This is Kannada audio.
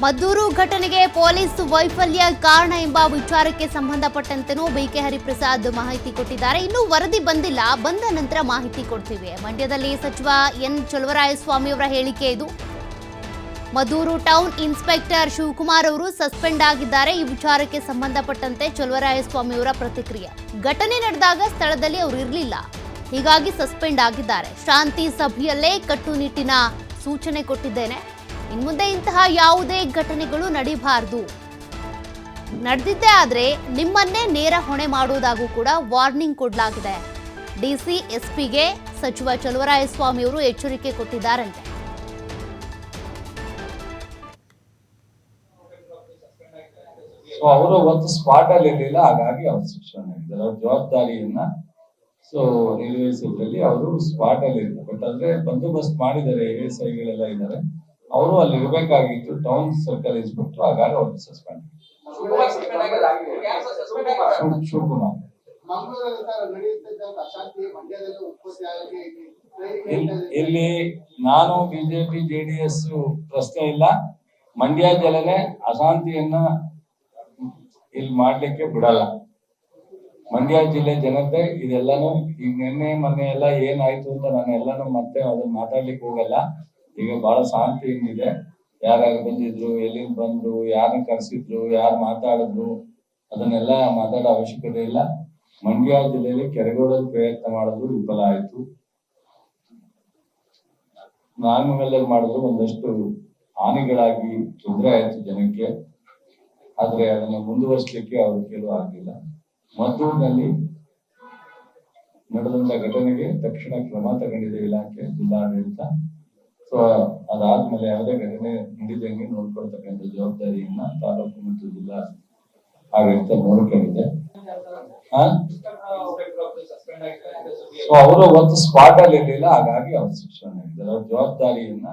ಮದ್ದೂರು ಘಟನೆಗೆ ಪೊಲೀಸ್ ವೈಫಲ್ಯ ಕಾರಣ ಎಂಬ ವಿಚಾರಕ್ಕೆ ಸಂಬಂಧಪಟ್ಟಂತೆನೂ ಬಿಕೆ ಹರಿಪ್ರಸಾದ್ ಮಾಹಿತಿ ಕೊಟ್ಟಿದ್ದಾರೆ. ಇನ್ನು ವರದಿ ಬಂದಿಲ್ಲ. ಬಂದ ನಂತರ ಮಾಹಿತಿ ಕೊಡ್ತೀವಿ. ಮಂಡ್ಯದಲ್ಲಿ ಸಚಿವ ಎನ್ ಚಲುವರಾಯಸ್ವಾಮಿ ಅವರ ಹೇಳಿಕೆ ಇದು. ಮದ್ದೂರು ಟೌನ್ ಇನ್ಸ್ಪೆಕ್ಟರ್ ಶಿವಕುಮಾರ್ ಅವರು ಸಸ್ಪೆಂಡ್ ಆಗಿದ್ದಾರೆ. ಈ ವಿಚಾರಕ್ಕೆ ಸಂಬಂಧಪಟ್ಟಂತೆ ಚಲುವರಾಯಸ್ವಾಮಿ ಅವರ ಪ್ರತಿಕ್ರಿಯೆ. ಘಟನೆ ನಡೆದಾಗ ಸ್ಥಳದಲ್ಲಿ ಅವರು ಇರಲಿಲ್ಲ. ಹೀಗಾಗಿ ಸಸ್ಪೆಂಡ್ ಆಗಿದ್ದಾರೆ. ಶಾಂತಿ ಸಭೆಯಲ್ಲೇ ಕಟ್ಟುನಿಟ್ಟಿನ ಸೂಚನೆ ಕೊಟ್ಟಿದ್ದೇನೆ. ಇನ್ಮುಂದೆ ಇಂತಹ ಯಾವುದೇ ಘಟನೆಗಳು ನಡೀಬಾರದು. ನಡೆದಿದ್ದೇ ಆದ್ರೆ ನಿಮ್ಮನ್ನೇ ನೇರ ಹೊಣೆ ಮಾಡುವುದಾಗೂ ಕೂಡ ವಾರ್ನಿಂಗ್ ಕೊಡಲಾಗಿದೆ. ಡಿಸಿ ಎಸ್ಪಿಗೆ ಸಚಿವ ಚಲುವರಾಯಸ್ವಾಮಿ ಅವರು ಎಚ್ಚರಿಕೆ ಕೊಟ್ಟಿದ್ದಾರಂತೆ. ಸೊ ಅವರು ಒಂದು ಸ್ಪಾಟ್ ಅಲ್ಲಿ ಇರಲಿಲ್ಲ, ಹಾಗಾಗಿ ಅವ್ರು ಶಿಕ್ಷಣ ಅವ್ರ ಜವಾಬ್ದಾರಿಯನ್ನ ಸೊ ನಿರ್ವಹಿಸಿದ್ರಲ್ಲಿ ಅವರು ಸ್ಪಾಟ್ ಅಲ್ಲಿ ಇರ್ತಾರೆ. ಬಟ್ ಅಂದ್ರೆ ಬಂದೋಬಸ್ತ್ ಮಾಡಿದ್ದಾರೆ ಎಸ್ ಐಗಳೆಲ್ಲ ಇದ್ದಾರೆ. ಅವರು ಅಲ್ಲಿ ಇರಬೇಕಾಗಿತ್ತು ಟೌನ್ ಸರ್ಕಲ್ ಇನ್ಸ್ಪೆಕ್ಟರ್ ಹಾಗಾಗಿ ಅವ್ರು ಸಸ್ಪೆಂಡ್ ಇಲ್ಲಿ ನಾನು ಬಿಜೆಪಿ ಜೆಡಿಎಸ್ ಪ್ರಶ್ನೆ ಇಲ್ಲ. ಮಂಡ್ಯ ಜಲನೆ ಅಶಾಂತಿಯನ್ನ ಇಲ್ಲಿ ಮಾಡ್ಲಿಕ್ಕೆ ಬಿಡಲ್ಲ. ಮಂಡ್ಯ ಜಿಲ್ಲೆ ಜನತೆ ಇದೆಲ್ಲಾನು ಈಗ ನಿನ್ನೆ, ಮೊನ್ನೆ ಎಲ್ಲ ಏನಾಯ್ತು ಅಂತ ನಾನು ಎಲ್ಲಾನು ಮತ್ತೆ ಅದನ್ನ ಮಾತಾಡ್ಲಿಕ್ಕೆ ಹೋಗಲ್ಲ. ಈಗ ಬಹಳ ಏನಿದೆ ಯಾರ ಬಂದಿದ್ರು, ಎಲ್ಲಿಂದ ಬಂದ್ರು, ಯಾರನ್ನ ಕರೆಸಿದ್ರು, ಯಾರು ಮಾತಾಡಿದ್ರು, ಅದನ್ನೆಲ್ಲ ಮಾತಾಡೋ ಅವಶ್ಯಕತೆ ಇಲ್ಲ. ಮಂಡ್ಯ ಜಿಲ್ಲೆಯಲ್ಲಿ ಕೆರೆಗೋಡಲ್ ಪ್ರಯತ್ನ ಮಾಡಿದ್ರು ವಿಫಲ ಆಯ್ತು. ನಾಗಮಂಗಲದಲ್ಲಿ ಮಾಡಿದ್ರು ಒಂದಷ್ಟು ಹಾನಿಗಳಾಗಿ ತೊಂದರೆ ಆಯ್ತು ಜನಕ್ಕೆ. ಆದ್ರೆ ಅದನ್ನ ಮುಂದುವರಿಸಲಿಕ್ಕೆ ಅವ್ರ ಕೆಲವು ಆಗಿಲ್ಲ ಮದ್ದೂರಿನಲ್ಲಿ ನಡೆದಂತ ಘಟನೆಗೆ ತಕ್ಷಣ ಕ್ರಮ ತಗೊಂಡಿದೆ ಇಲಾಖೆ, ಜಿಲ್ಲಾಡಳಿತ. ಸೊ ಅದಾದ್ಮೇಲೆ ಯಾವುದೇ ಘಟನೆ ನಡೀದಂಗೆ ನೋಡ್ಕೊಳ್ತಕ್ಕಂಥ ಜವಾಬ್ದಾರಿಯನ್ನ ತಾಲೂಕು ಮತ್ತು ಜಿಲ್ಲಾ ಆಡಳಿತ ನೋಡ್ಕೊಂಡಿದೆ. ಸೊ ಅವರು ಒಂದು ಸ್ಪಾಟ್ ಅಲ್ಲಿ ಇರಲಿಲ್ಲ, ಹಾಗಾಗಿ ಅವ್ರು ಶಿಕ್ಷಣ ಇದ್ದಾರೆ ಅವ್ರ ಜವಾಬ್ದಾರಿಯನ್ನ